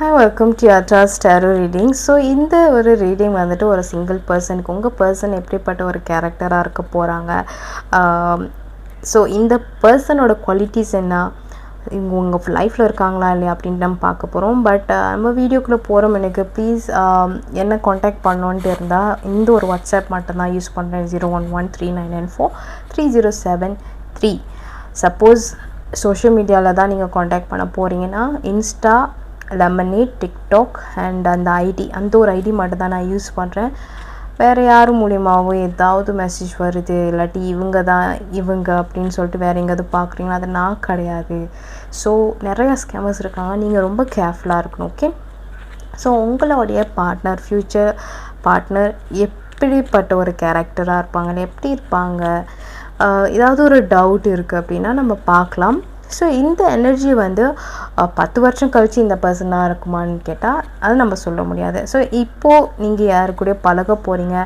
Hi welcome to அட்ரா ஸ்டாரோ reading so இந்த ஒரு ரீடிங் வந்துட்டு ஒரு சிங்கிள் பர்சனுக்கு உங்கள் பர்சன் எப்படிப்பட்ட ஒரு கேரக்டராக இருக்க போகிறாங்க ஸோ இந்த பர்சனோட குவாலிட்டிஸ் என்ன? இவங்க உங்கள் லைஃப்பில் இருக்காங்களா இல்லையா அப்படின்ட்டு நம்ம பார்க்க போகிறோம் பட் நம்ம வீடியோக்குள்ளே போகிறோம் எனக்கு ப்ளீஸ் என்ன காண்டாக்ட் பண்ணோன்ட்டு இருந்தால் இந்த ஒரு வாட்ஸ்அப் மட்டும்தான் யூஸ் பண்ணுறேன் zero one one three nine nine four three zero seven three suppose social மீடியாவில் தான் நீங்கள் காண்டாக்ட் பண்ண போகிறீங்கன்னா இன்ஸ்டா லெமனேட் டிக்டாக் அண்ட் அந்த ஐடி அந்த ஒரு ஐடி மட்டும் தான் நான் யூஸ் பண்ணுறேன் வேறு யார் மூலியமாகவும் ஏதாவது மெசேஜ் வருது இல்லாட்டி இவங்க தான் இவங்க அப்படின்னு சொல்லிட்டு வேறு எங்கேயாவது பார்க்குறீங்களா? அது நான் கிடையாது. ஸோ நிறையா ஸ்கேமர்ஸ் இருக்காங்க. நீங்கள் ரொம்ப கேர்ஃபுல்லாக இருக்கணும் ஓகே ஸோ உங்களுடைய பார்ட்னர் ஃப்யூச்சர் பார்ட்னர் எப்படிப்பட்ட ஒரு கேரக்டராக இருப்பாங்க? எப்படி இருப்பாங்க? ஏதாவது ஒரு டவுட் இருக்குது அப்படின்னா நம்ம பார்க்கலாம். ஸோ இந்த எனர்ஜி வந்து பத்து வருஷம் கழித்து இந்த பர்சனாக இருக்குமான்னு கேட்டால் அது நம்ம சொல்ல முடியாது. ஸோ இப்போது நீங்கள் யாரு கூட பழக போகிறீங்க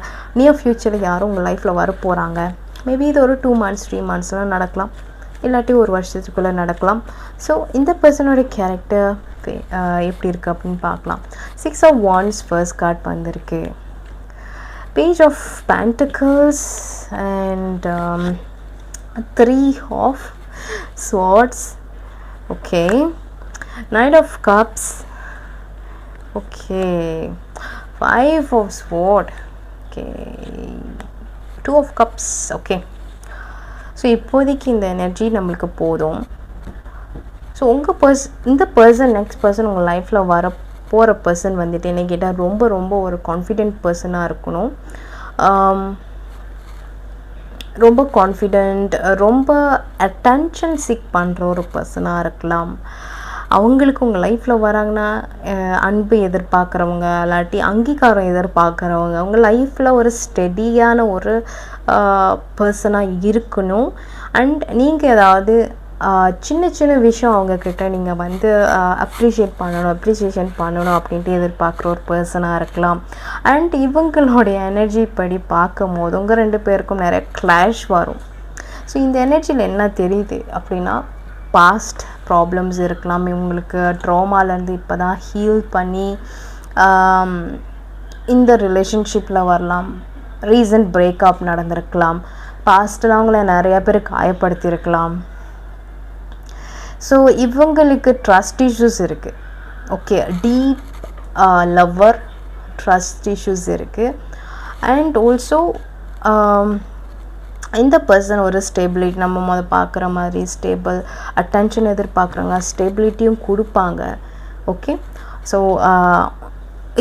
நியர் ஃப்யூச்சரில் யாரும் உங்கள் லைஃப்பில் வர போகிறாங்க மேபி இது ஒரு டூ மந்த்ஸ் த்ரீ மந்த்ஸ்லாம் நடக்கலாம். இல்லாட்டி ஒரு வருஷத்துக்குள்ளே நடக்கலாம். ஸோ இந்த பர்சனோட கேரக்டர் எப்படி இருக்குது அப்படின்னு பார்க்கலாம். Six of wands first card வந்திருக்கு. Page of pentacles and three of swords. Okay. Knight of cups. Okay. Five of sword. Okay. Two of cups okay so இப்போதைக்கு இந்த எனர்ஜி நம்மளுக்கு போதும். ஸோ உங்கள் பர்ஸ் இந்த பர்சன் நெக்ஸ்ட் பர்சன் உங்கள் லைஃப்பில் வர போகிற பர்சன் வந்துட்டு என்ன கேட்டால் ரொம்ப ரொம்ப ஒரு கான்ஃபிடென்ட் பர்சனாக இருக்கணும். Um, ரொம்ப கான்ஃபிடெண்ட் ரொம்ப அட்டென்ஷன் சிக் பண்ணுற ஒரு பர்சனாக இருக்கலாம். அவங்களுக்கு உங்கள் லைஃப்பில் வராங்கன்னா அன்பு எதிர்பார்க்குறவங்க இல்லாட்டி அங்கீகாரம் எதிர்பார்க்குறவங்க அவங்க லைஃப்பில் ஒரு ஸ்டெடியான ஒரு பர்சனாக இருக்கணும். அண்ட் நீங்கள் ஏதாவது சின்ன சின்ன விஷயம் அவங்கக்கிட்ட நீங்கள் வந்து அப்ரிஷியேட் பண்ணணும் அப்ரிஷியேஷன் பண்ணணும் அப்படின்ட்டு எதிர்பார்க்குற ஒரு பர்சனாக இருக்கலாம். அண்ட் இவங்களுடைய எனர்ஜி படி பார்க்கும் போது உங்கள் ரெண்டு பேருக்கும் நிறைய கிளாஷ் வரும். ஸோ இந்த எனர்ஜியில் என்ன தெரியுது அப்படின்னா பாஸ்ட் ப்ராப்ளம்ஸ் இருக்கலாம். இவங்களுக்கு ட்ராமாலேருந்து இப்போ தான் ஹீல் பண்ணி இந்த ரிலேஷன்ஷிப்பில் வரலாம். ரீசன்ட் பிரேக்கப் நடந்திருக்கலாம். பாஸ்ட்டில் அவங்கள நிறையா பேர் காயப்படுத்தியிருக்கலாம். ஸோ இவங்களுக்கு ட்ரஸ்ட் இஷ்யூஸ் இருக்குது okay deep lover trust issues இருக்குது அண்ட் ஆல்சோ இந்த பர்சன் ஒரு ஸ்டேபிலிட்டி நம்ம முதல் பார்க்குற மாதிரி ஸ்டேபிள் அட்டென்ஷன் எதிர்பார்க்குறாங்க ஸ்டேபிலிட்டியும் கொடுப்பாங்க. ஓகே ஸோ uh,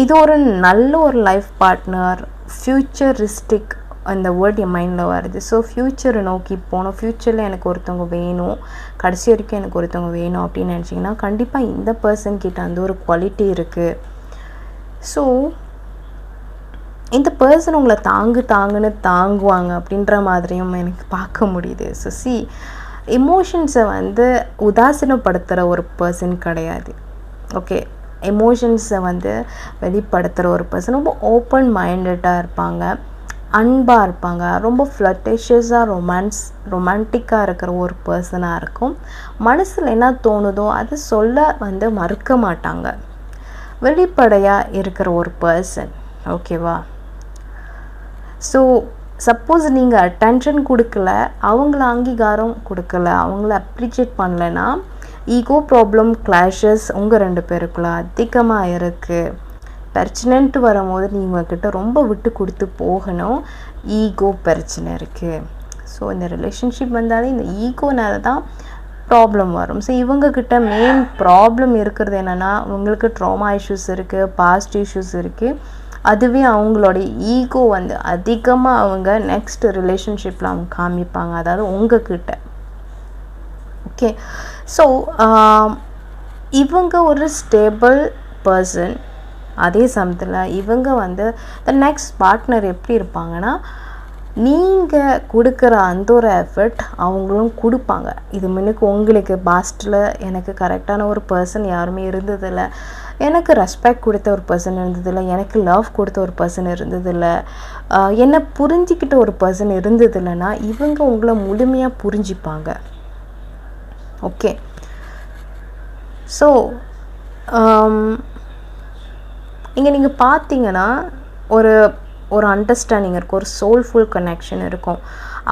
இது ஒரு நல்ல ஒரு லைஃப் பார்ட்னர் ஃப்யூச்சரிஸ்டிக் அந்த வேர்ட் என் மைண்டில் வருது. ஸோ ஃப்யூச்சரை நோக்கி போகணும். ஃப்யூச்சரில் எனக்கு ஒருத்தவங்க வேணும். கடைசி வரைக்கும் எனக்கு ஒருத்தவங்க வேணும் அப்படின்னு நினச்சிங்கன்னா கண்டிப்பாக இந்த பர்சன்கிட்ட அந்த ஒரு குவாலிட்டி இருக்குது ஸோ இந்த பர்சன் உங்களை தாங்கு தாங்குன்னு தாங்குவாங்க அப்படின்ற மாதிரியும் எனக்கு பார்க்க முடியுது. ஸோ சி எமோஷன்ஸை வந்து உதாசீனப்படுத்துகிற ஒரு பர்சன் கிடையாது. ஓகே எமோஷன்ஸை வந்து வெளிப்படுத்துகிற ஒரு பர்சன் ரொம்ப ஓப்பன் மைண்டடாக இருப்பாங்க. அன்பாக இருப்பாங்க. ரொம்ப ஃப்ளட்டேஷியஸாக ரொமான்ஸ் ரொமான்டிக்காக இருக்கிற ஒரு பர்சனாக இருக்கும். மனசில் என்ன தோணுதோ அதை சொல்ல வந்து மறுக்க மாட்டாங்க. வெளிப்படையாக இருக்கிற ஒரு பர்சன் ஓகேவா ஸோ சப்போஸ் நீங்கள் அட்டென்ஷன் கொடுக்கல அவங்கள அங்கீகாரம் கொடுக்கல அவங்கள அப்ரிஷியேட் பண்ணலைன்னா ஈகோ ப்ராப்ளம் கிளாஷஸ் உங்கள் ரெண்டு பேருக்குள்ள அதிகமாக இருக்குது பிரச்சனைன்ட்டு வரும்போது நீங்கள் கிட்ட ரொம்ப விட்டு கொடுத்து போகணும். ஈகோ பிரச்சனை இருக்குது ஸோ இந்த ரிலேஷன்ஷிப் வந்தாலே இந்த ஈகோனால தான் ப்ராப்ளம் வரும். ஸோ இவங்கக்கிட்ட மெயின் ப்ராப்ளம் இருக்கிறது என்னென்னா உங்களுக்கு ட்ராமா இஷ்யூஸ் இருக்குது பாஸ்ட் இஷ்யூஸ் இருக்குது அதுவே அவங்களுடைய ஈகோ வந்து அதிகமாக அவங்க நெக்ஸ்ட் ரிலேஷன்ஷிப்பில் அவங்க காமிப்பாங்க. அதாவது உங்ககிட்ட. ஓகே ஸோ um, இவங்க ஒரு ஸ்டேபிள் பர்சன் அதே சமயத்தில் இவங்க வந்து த நெக்ஸ்ட் பார்ட்னர் எப்படி இருப்பாங்கன்னா நீங்கள் கொடுக்குற அந்த ஒரு எஃபர்ட் அவங்களும் கொடுப்பாங்க. இது முன்னுக்கு உங்களுக்கு பாஸ்ட்டில் எனக்கு கரெக்டான ஒரு பர்சன் யாருமே இருந்ததில்லை. எனக்கு ரெஸ்பெக்ட் கொடுத்த ஒரு பர்சன் இருந்ததில்லை. எனக்கு லவ் கொடுத்த ஒரு பர்சன் இருந்ததில்லை. என்னை புரிஞ்சிக்கிட்ட ஒரு பர்சன் இருந்ததில்லைன்னா இவங்க உங்களை முழுமையாக புரிஞ்சிப்பாங்க. ஓகே ஸோ இங்கே நீங்கள் பார்த்தீங்கன்னா ஒரு ஒரு அண்டர்ஸ்டாண்டிங் இருக்கும் ஒரு சோல்ஃபுல் கனெக்ஷன் இருக்கும்.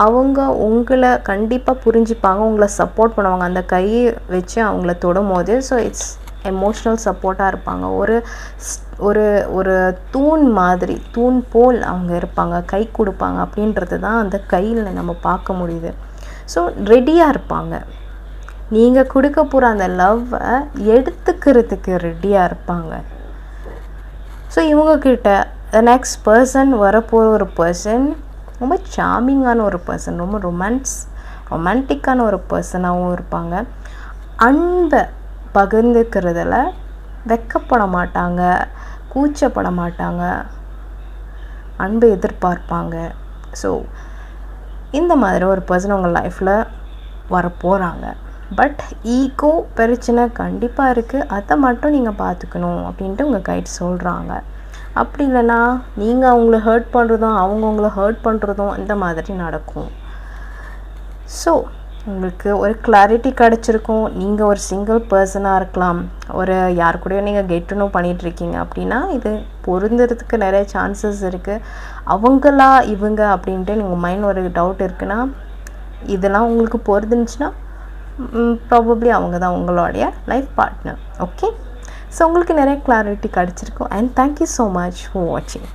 அவங்க உங்களை கண்டிப்பாக புரிஞ்சுப்பாங்க. உங்களை சப்போர்ட் பண்ணுவாங்க. அந்த கையை வச்சு அவங்கள தொடும் போது ஸோ இட்ஸ் எமோஷ்னல் சப்போர்ட்டாக இருப்பாங்க. ஒரு ஸ்- ஒரு ஒரு தூண் மாதிரி தூண் போல் அவங்க இருப்பாங்க. கை கொடுப்பாங்க அப்படின்றது தான் அந்த கையில் நம்ம பார்க்க முடியுது. ஸோ ரெடியாக இருப்பாங்க. நீங்கள் கொடுக்க போகிற அந்த லவ்வை எடுத்துக்கிறதுக்கு ரெடியாக இருப்பாங்க. ஸோ இவங்கக்கிட்ட த நெக்ஸ்ட் பர்சன் வரப்போகிற ஒரு பர்சன் ரொம்ப சாமிங்கான ஒரு பர்சன் ரொம்ப ரொமான்ஸ் ரொமான்டிக்கான ஒரு பர்சனாகவும் இருப்பாங்க. அன்பை பகிர்ந்துக்கிறதுல வெக்கப்பட மாட்டாங்க கூச்சப்பட மாட்டாங்க அன்பை எதிர்பார்ப்பாங்க. ஸோ இந்த மாதிரி ஒரு பர்சன் உங்கள் லைஃப்பில் வரப்போகிறாங்க பட் ஈகோ பிரச்சனை கண்டிப்பாக இருக்குது அதை மட்டும் நீங்கள் பார்த்துக்கணும் அப்படின்ட்டு உங்கள் கைட் சொல்கிறாங்க அப்படி இல்லைன்னா நீங்கள் அவங்கள ஹர்ட் பண்ணுறதும் அவங்க உங்களை ஹர்ட் பண்ணுறதும் இந்த மாதிரி நடக்கும். ஸோ உங்களுக்கு ஒரு கிளாரிட்டி கிடச்சிருக்கும். நீங்கள் ஒரு சிங்கிள் பர்சனாக இருக்கலாம். ஒரு யார் கூடயோ நீங்கள் கெட் டு நோ பண்ணிகிட்ருக்கீங்க அப்படின்னா இது பொருந்துறதுக்கு நிறைய சான்சஸ் இருக்குது அவங்களா இவங்க அப்படின்ட்டு நீங்கள் மைண்ட் ஒரு டவுட் இருக்குன்னா இதெல்லாம் உங்களுக்கு பொருந்துச்சுன்னா ப்ராபப்ளி அவங்க தான் உங்களுடைய லைஃப் பார்ட்னர் ஓகே ஸோ உங்களுக்கு நிறைய கிளாரிட்டி கிடச்சிருக்கும். And thank you so much for வாட்சிங்